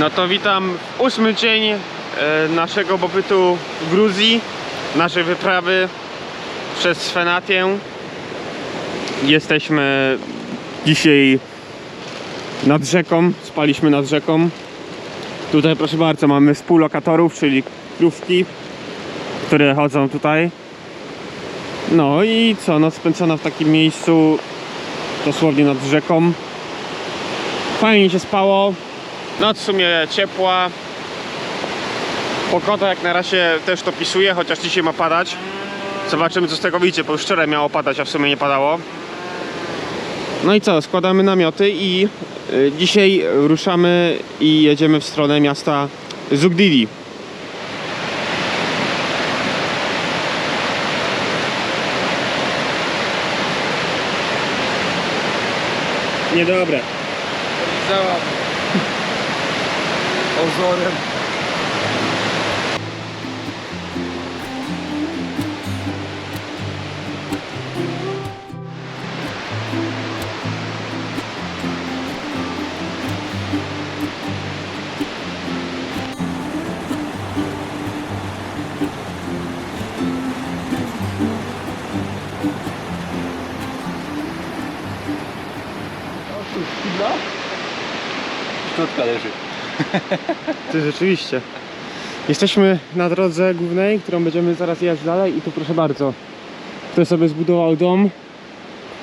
No to witam ósmy dzień e, naszego pobytu w Gruzji, naszej wyprawy przez Svenatię. Jesteśmy dzisiaj nad rzeką, spaliśmy nad rzeką. Tutaj proszę bardzo mamy współlokatorów, czyli krówki, które chodzą tutaj. No i co, noc spędzona w takim miejscu dosłownie nad rzeką. Fajnie się spało, Noc w sumie ciepła. Pogoda jak na razie też to pisuje, chociaż dzisiaj ma padać. Zobaczymy co z tego wyjdzie, bo już wczoraj miało padać, a w sumie nie padało. No i co, składamy namioty i y, dzisiaj ruszamy i jedziemy w stronę miasta Zugdidi. Niedobre. Załam. Ozorem. Szczotka leży. Ty rzeczywiście. Jesteśmy na drodze głównej, którą będziemy zaraz jechać dalej i tu proszę bardzo. Ktoś sobie zbudował dom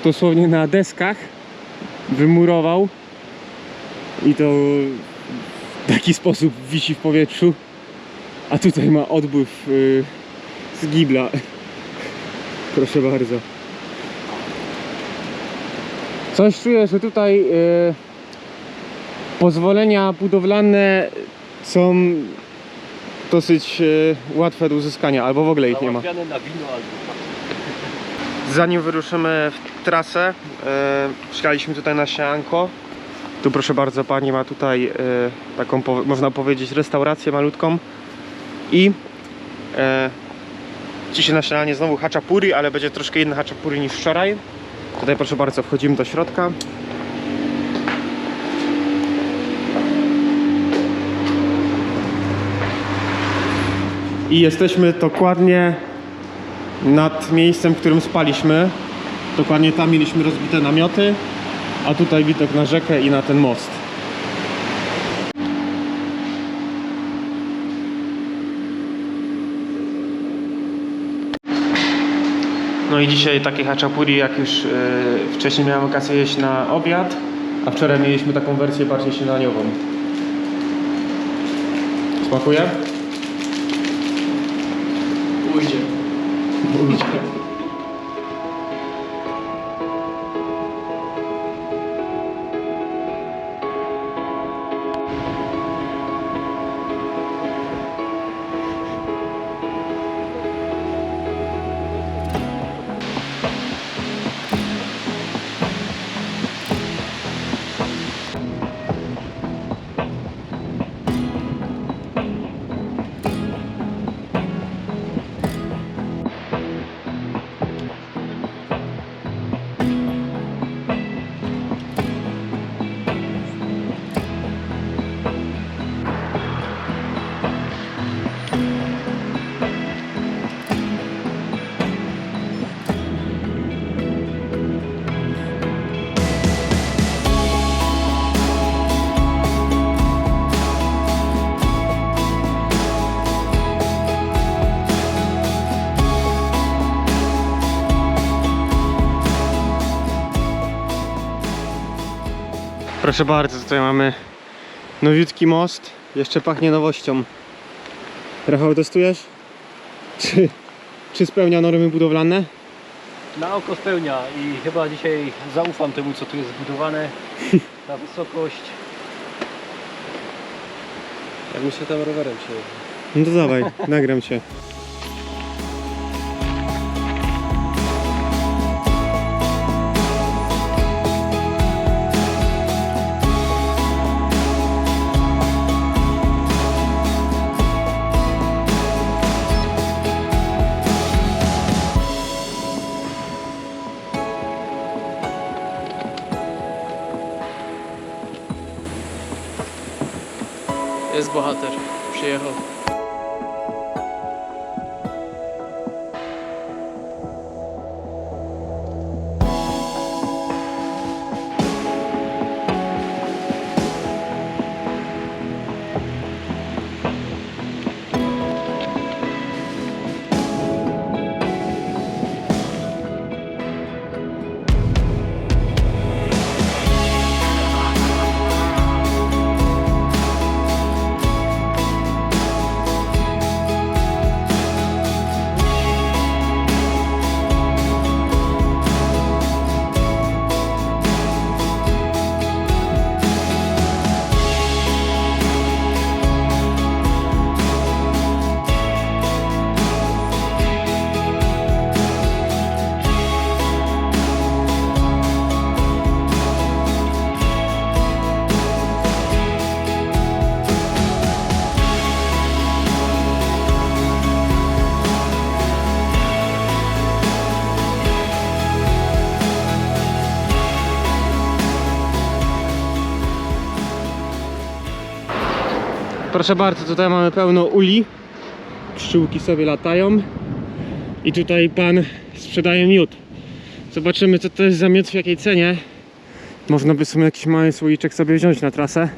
dosłownie na deskach, wymurował i to w taki sposób wisi w powietrzu. A tutaj ma odpływ yy, z gibla. Proszę bardzo. Coś czuję, że tutaj yy, pozwolenia budowlane są dosyć e, łatwe do uzyskania, albo w ogóle ich nie ma. Na wino albo Zanim wyruszymy w trasę, e, przyjechaliśmy tutaj na Sianko. Tu proszę bardzo, pani ma tutaj e, taką, można powiedzieć, restaurację malutką. I e, dzisiaj na śniadanie znowu haczapuri, ale będzie troszkę inny haczapuri niż wczoraj. Tutaj proszę bardzo, wchodzimy do środka. I jesteśmy dokładnie nad miejscem, w którym spaliśmy. Dokładnie tam mieliśmy rozbite namioty, a tutaj widok na rzekę i na ten most. No i dzisiaj takie haczapuri, jak już yy, wcześniej miałem okazję jeść na obiad, a wczoraj mieliśmy taką wersję bardziej śniadaniową. Smakuje? Thank you. Proszę bardzo, tutaj mamy nowiutki most. Jeszcze pachnie nowością. Rafał, testujesz? Czy, czy spełnia normy budowlane? Na oko spełnia i chyba dzisiaj zaufam temu, co tu jest zbudowane. Na wysokość. Jak mi się tam rowerem się No to dawaj, nagram cię. Proszę bardzo, tutaj mamy pełno uli. Pszczółki sobie latają. I tutaj pan sprzedaje miód. Zobaczymy co to jest za miód, w jakiej cenie. Można by sobie jakiś mały słoiczek sobie wziąć na trasę.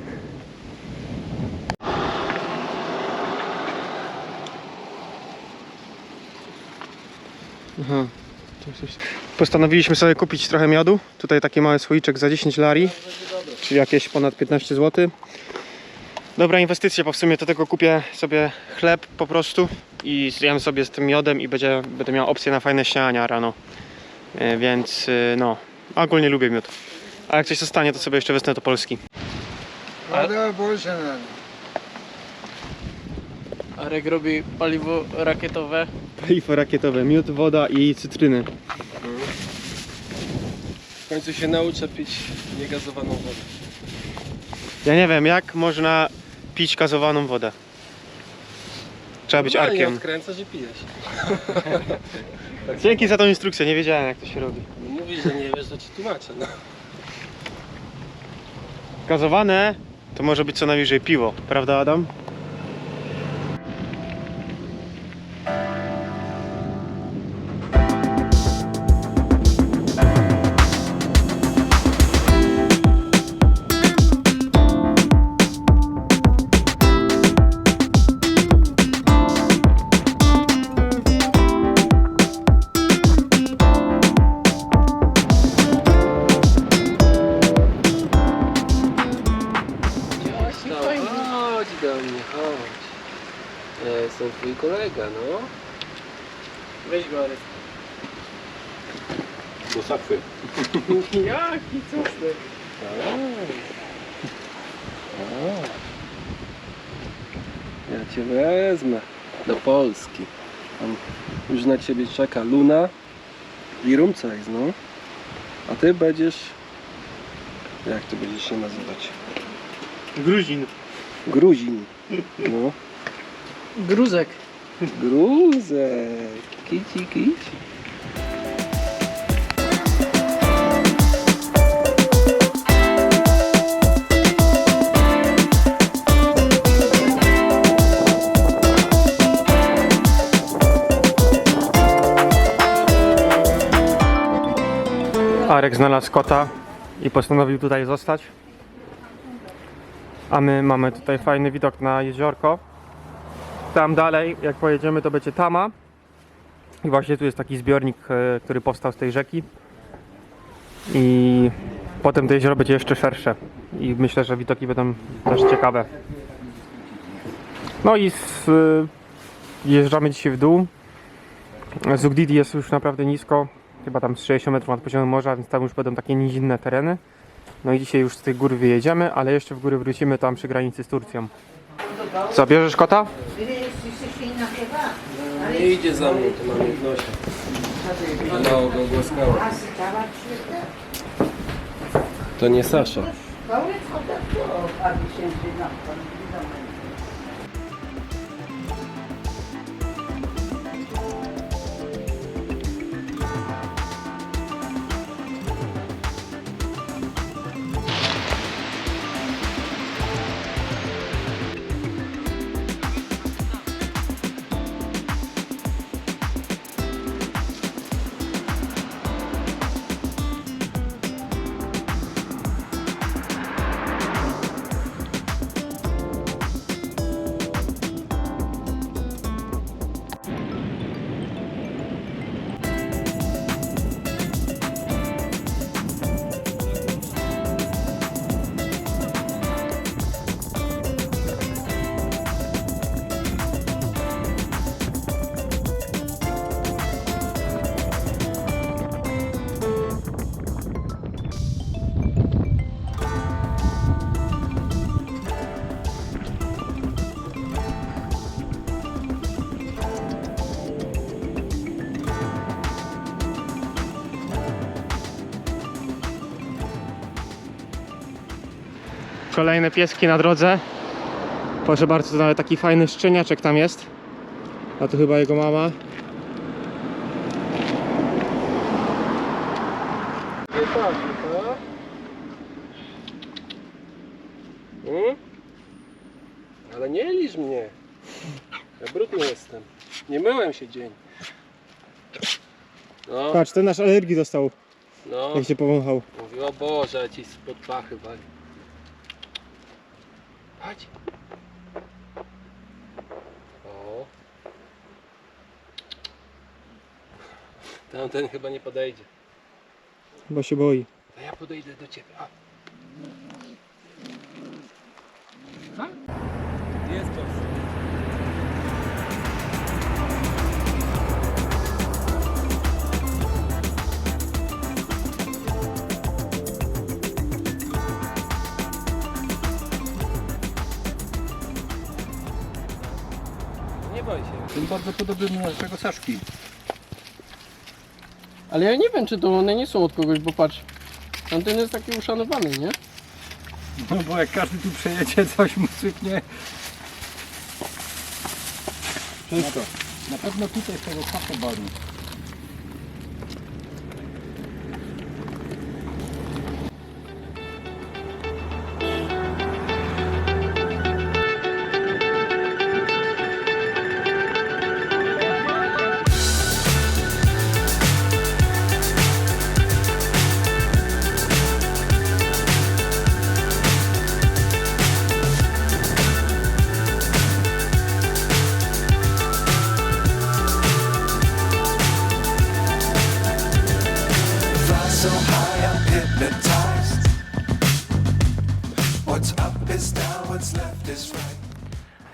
Aha. Postanowiliśmy sobie kupić trochę miodu. Tutaj taki mały słoiczek za 10 lari, czyli jakieś ponad 15 zł dobra inwestycja, bo w sumie to tego kupię sobie chleb po prostu i zjem sobie z tym miodem i będzie, będę miał opcję na fajne śniadania rano. E, więc e, no, ogólnie lubię miód. A jak coś zostanie, to sobie jeszcze wezmę do Polski. Ale Boże. No. Arek robi paliwo rakietowe. Paliwo rakietowe, miód, woda i cytryny. W końcu się nauczę pić niegazowaną wodę. Ja nie wiem, jak można pić gazowaną wodę. Trzeba być Normalnie arkiem. odkręcasz i pijesz. Dzięki za tą instrukcję, nie wiedziałem jak to się robi. Mówisz, że nie wiesz, to ci tłumaczę. No. Gazowane to może być co najwyżej piwo, prawda Adam? Ja cię wezmę do Polski. Tam już na ciebie czeka Luna i Rumcajs, no. A ty będziesz... Jak ty będziesz się nazywać? Gruzin. Gruzin. No. Gruzek. Gruzek. Kici, kici. Arek znalazł kota i postanowił tutaj zostać. A my mamy tutaj fajny widok na jeziorko. Tam dalej, jak pojedziemy, to będzie Tama. I właśnie tu jest taki zbiornik, e, który powstał z tej rzeki. I potem to jezioro będzie jeszcze szersze. I myślę, że widoki będą też ciekawe. No i e, jeżdżamy dzisiaj w dół. Zugdidi jest już naprawdę nisko, chyba tam z 60 metrów nad poziomem morza, więc tam już będą takie nizinne tereny. No i dzisiaj już z tych gór wyjedziemy, ale jeszcze w góry wrócimy tam przy granicy z Turcją. Co, bierzesz kota? Nie idzie za mną, to mam nosie. Mało go głaskała. To nie Sasza. Kolejne pieski na drodze. Proszę bardzo, nawet taki fajny szczeniaczek tam jest. A to chyba jego mama. Hmm? Ale nie liż mnie. Ja brudny jestem. Nie myłem się dzień. No, Patrz, ten nasz alergii dostał, no. jak cię powąchał. Mówił, o Boże, ci spod pachy wali. Chodź. O. Tamten chyba nie podejdzie. Bo się boi. To ja podejdę do ciebie. A. bardzo podobny do naszego Saszki. Ale ja nie wiem, czy to one nie są od kogoś, bo patrz. Tamten jest taki uszanowany, nie? No bo jak każdy tu przejedzie, coś mu sypnie. Wszystko. Na pewno tutaj z tego kafe baru.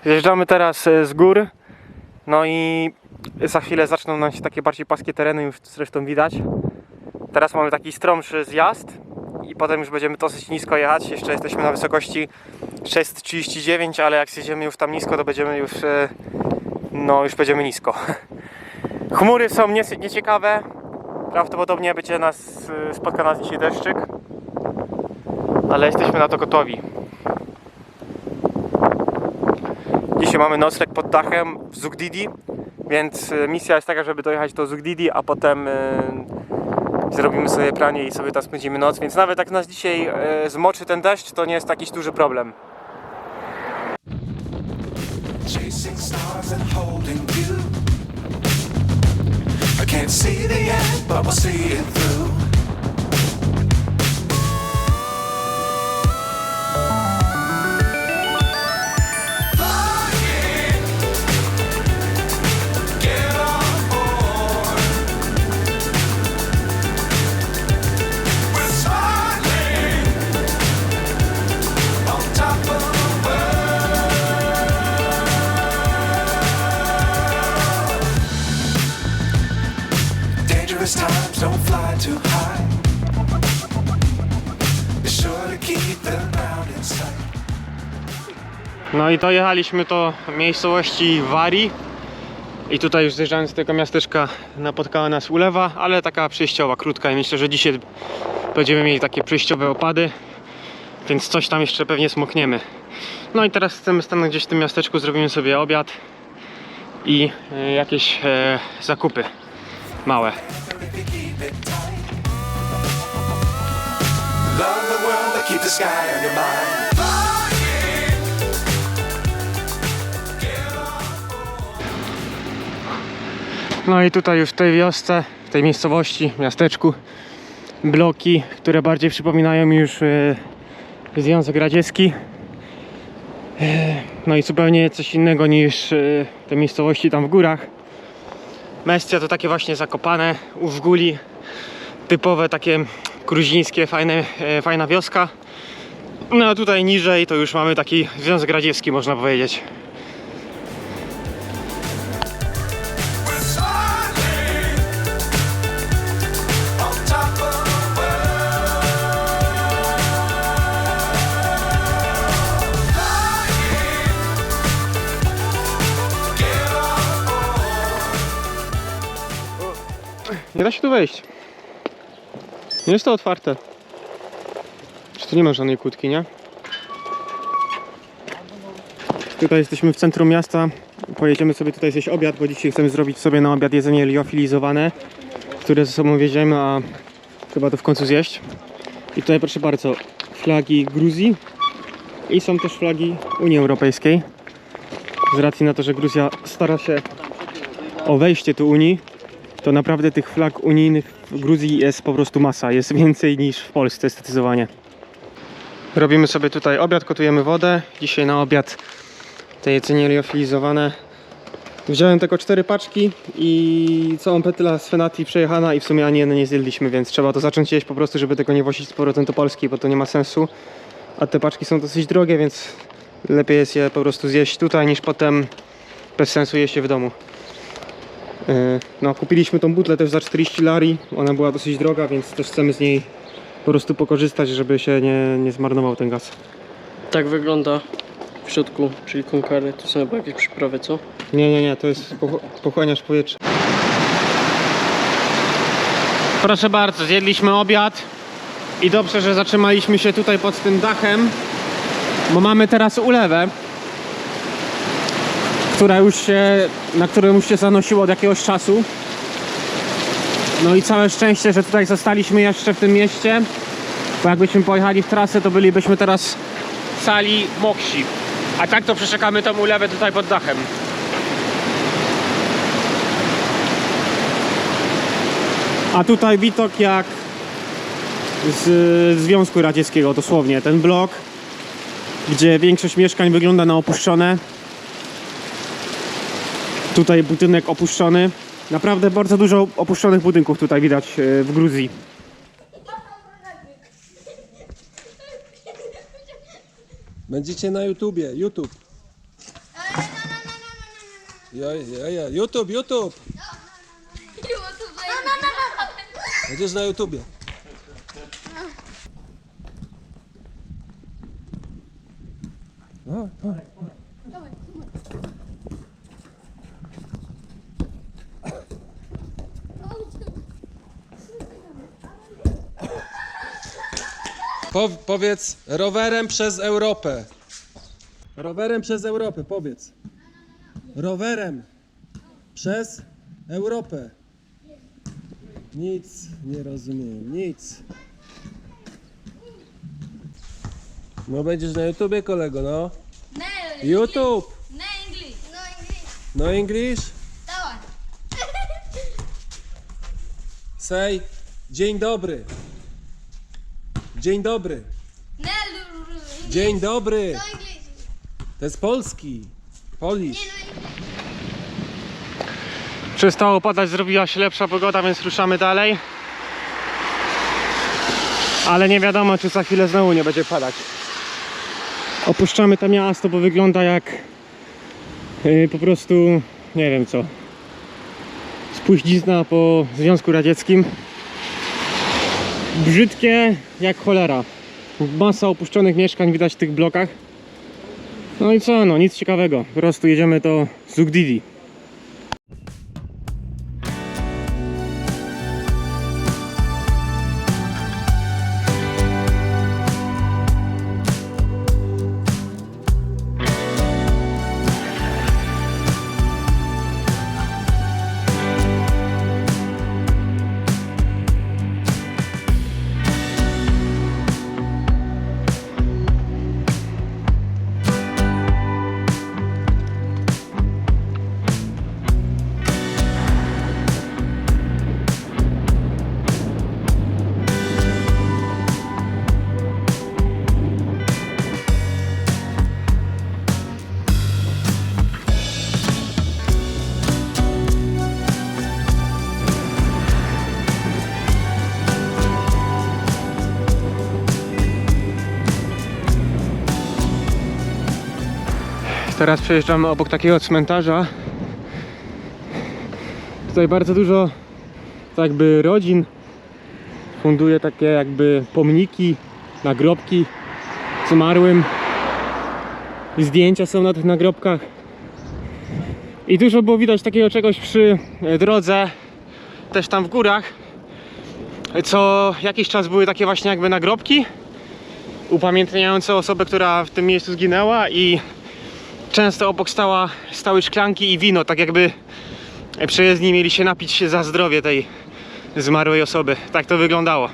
Zjeżdżamy teraz e, z gór. No i za chwilę zaczną nam się takie bardziej płaskie tereny, już zresztą widać. Teraz mamy taki stromszy zjazd i potem już będziemy dosyć nisko jechać. Jeszcze jesteśmy na wysokości 639, ale jak zjedziemy już tam nisko, to będziemy już e, no już będziemy nisko. Chmury są nie- nieciekawe. Prawdopodobnie będzie nas e, spotka nas dzisiaj deszczyk. Ale jesteśmy na to gotowi. Dzisiaj mamy nocleg pod dachem w Zugdidi, więc e, misja jest taka, żeby dojechać do Zugdidi, a potem e, zrobimy sobie pranie i sobie tam spędzimy noc, więc nawet jak nas dzisiaj e, zmoczy ten deszcz, to nie jest jakiś duży problem. Chasing stars and holding. I can't see the end, but we'll see it through. Too high. Be to keep the. No i dojechaliśmy do miejscowości Wari i tutaj już zjeżdżając z tego miasteczka napotkała nas ulewa, ale taka przejściowa, krótka i myślę, że dzisiaj będziemy mieli takie przejściowe opady, więc coś tam jeszcze pewnie smokniemy. No i teraz chcemy stanąć gdzieś w tym miasteczku, zrobimy sobie obiad i e, jakieś e, zakupy małe. Keep the sky on your mind. No i tutaj już w tej wiosce, w tej miejscowości, miasteczku, bloki, które bardziej przypominają mi już e, Związek Radziecki. E, no i zupełnie coś innego niż e, te miejscowości tam w górach. Mestia to takie właśnie zakopane u Żguli, typowe takie gruzińskie, fajne, e, fajna wioska. No a tutaj niżej to już mamy taki Związek Radziecki można powiedzieć. Nie da się tu wejść. Nie jest to otwarte. Czy tu nie ma żadnej kłódki, nie? Tutaj jesteśmy w centrum miasta. Pojedziemy sobie tutaj zjeść obiad, bo dzisiaj chcemy zrobić sobie na obiad jedzenie liofilizowane, które ze sobą wieziemy, a trzeba to w końcu zjeść. I tutaj proszę bardzo, flagi Gruzji i są też flagi Unii Europejskiej. Z racji na to, że Gruzja stara się o wejście do Unii, to naprawdę tych flag unijnych w Gruzji jest po prostu masa. Jest więcej niż w Polsce zdecydowanie. Robimy sobie tutaj obiad, gotujemy wodę. Dzisiaj na obiad te jedzenie liofilizowane. Wziąłem tylko cztery paczki i całą petla z Fenati przejechana i w sumie ani jednej nie zjedliśmy, więc trzeba to zacząć jeść po prostu, żeby tego nie wozić z powrotem do Polski, bo to nie ma sensu. A te paczki są dosyć drogie, więc lepiej jest je po prostu zjeść tutaj niż potem bez sensu jeść je w domu. Yy, No, kupiliśmy tą butlę też za 40 lari. Ona była dosyć droga, więc też chcemy z niej po prostu pokorzystać, żeby się nie, nie zmarnował ten gaz. Tak wygląda w środku, czyli konkary. Tu są chyba jakieś przyprawy, co? Nie, nie, nie, to jest poch- pochłaniacz powietrza. Proszę bardzo, zjedliśmy obiad i dobrze, że zatrzymaliśmy się tutaj pod tym dachem, bo mamy teraz ulewę, która już się, na którą już się zanosiło od jakiegoś czasu. No i całe szczęście, że tutaj zostaliśmy jeszcze w tym mieście, bo jakbyśmy pojechali w trasę, to bylibyśmy teraz sali moksi. A tak to przeszekamy tą ulewę tutaj pod dachem. A tutaj widok jak z Związku Radzieckiego dosłownie. Ten blok, gdzie większość mieszkań wygląda na opuszczone. Tutaj budynek opuszczony. Naprawdę bardzo dużo opuszczonych budynków tutaj widać e, w Gruzji. Będziecie na YouTubie, YouTube. Ja, ja, ja. YouTube, YouTube. Będziesz na YouTubie. No, no. Po, powiedz rowerem przez Europę. Rowerem przez Europę, powiedz. Rowerem przez Europę. Nic nie rozumiem, nic. No będziesz na YouTubie kolego, no. YouTube. no English. No English. No. Say dzień dobry. Dzień dobry. Dzień dobry. To jest polski. Polish. Nie, no. Przestało padać, zrobiła się lepsza pogoda, więc ruszamy dalej. Ale nie wiadomo, czy za chwilę znowu nie będzie padać. Opuszczamy to miasto, bo wygląda jak yy, po prostu, nie wiem co, spuścizna po Związku Radzieckim. Brzydkie jak cholera. Masa opuszczonych mieszkań widać w tych blokach. No i co, no nic ciekawego. Po prostu jedziemy do Zugdidi. Teraz przejeżdżamy obok takiego cmentarza. Tutaj bardzo dużo tak jakby rodzin funduje takie jakby pomniki, nagrobki zmarłym. Zdjęcia są na tych nagrobkach. I dużo było widać takiego czegoś przy e, drodze, też tam w górach. Co jakiś czas były takie właśnie jakby nagrobki upamiętniające osobę, która w tym miejscu zginęła i często obok stała, stały szklanki i wino, tak jakby przejezdni mieli się napić się za zdrowie tej zmarłej osoby. Tak to wyglądało.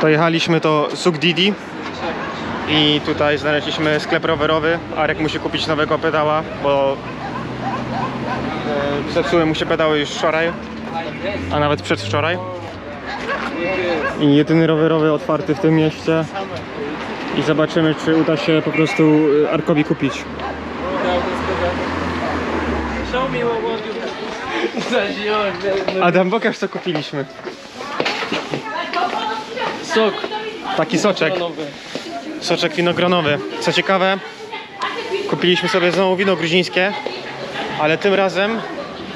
Dojechaliśmy do Sugdidi i tutaj znaleźliśmy sklep rowerowy. Arek musi kupić nowego pedała, bo e, zepsuły mu się pedały już wczoraj, a nawet przedwczoraj. I jedyny rowerowy otwarty w tym mieście. I zobaczymy, czy uda się po prostu e, Arkowi kupić. Adam, pokaż co kupiliśmy. Sok Taki soczek. Soczek winogronowy. Co ciekawe, kupiliśmy sobie znowu wino gruzińskie, ale tym razem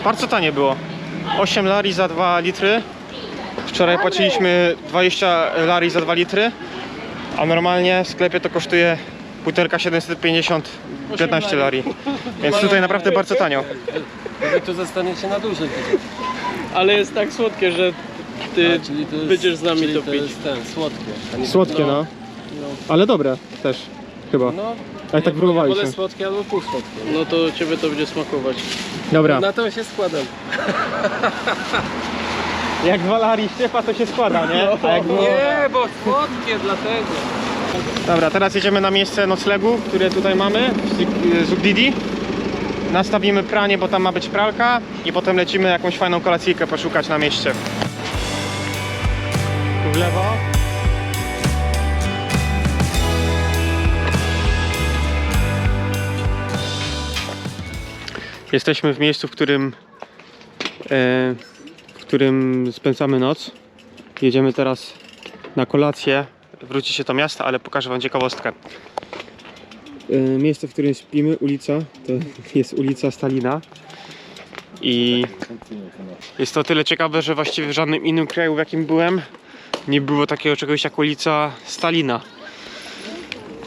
bardzo tanie było. 8 lari za 2 litry. Wczoraj płaciliśmy 20 lari za 2 litry, a normalnie w sklepie to kosztuje butelka 750 15 lari. Więc tutaj naprawdę bardzo tanio. Wy tu zostaniecie na dłużej. Ale jest tak słodkie, że ty A, czyli to jest, będziesz z nami czyli to to pić. jest ten, słodkie. a nie- Słodkie no. Ale dobre też chyba. No, Jak tak próbowaliśmy. wolę słodkie albo półsłodkie. No to ciebie to będzie smakować. Dobra. Na to się składam. Jak dwa lari ściepa to się składa, nie? A jak było... Nie, bo słodkie dlatego. Dobra, teraz jedziemy na miejsce noclegu, które tutaj mamy w Zig- Zugdidi. Nastawimy pranie, bo tam ma być pralka i potem lecimy jakąś fajną kolacyjkę poszukać na mieście. W lewo. Jesteśmy w miejscu, w którym, e, w którym spędzamy noc. Jedziemy teraz na kolację. Wróci się do miasta, ale pokażę Wam ciekawostkę. E, Miejsce, w którym śpimy, ulica, to jest ulica Stalina. I jest to tyle ciekawe, że właściwie w żadnym innym kraju, w jakim byłem, nie było takiego czegoś jak ulica Stalina.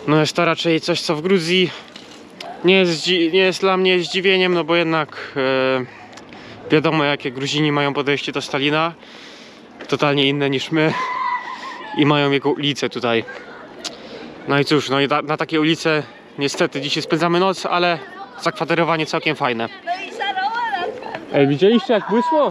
No jest to raczej coś, co w Gruzji nie jest, nie jest dla mnie zdziwieniem, no bo jednak e, wiadomo, jakie Gruzini mają podejście do Stalina. Totalnie inne niż my i mają jego ulicę tutaj. No i cóż, no i na, na takiej ulicy niestety dzisiaj spędzamy noc, ale zakwaterowanie całkiem fajne. Ej, widzieliście jak błysło?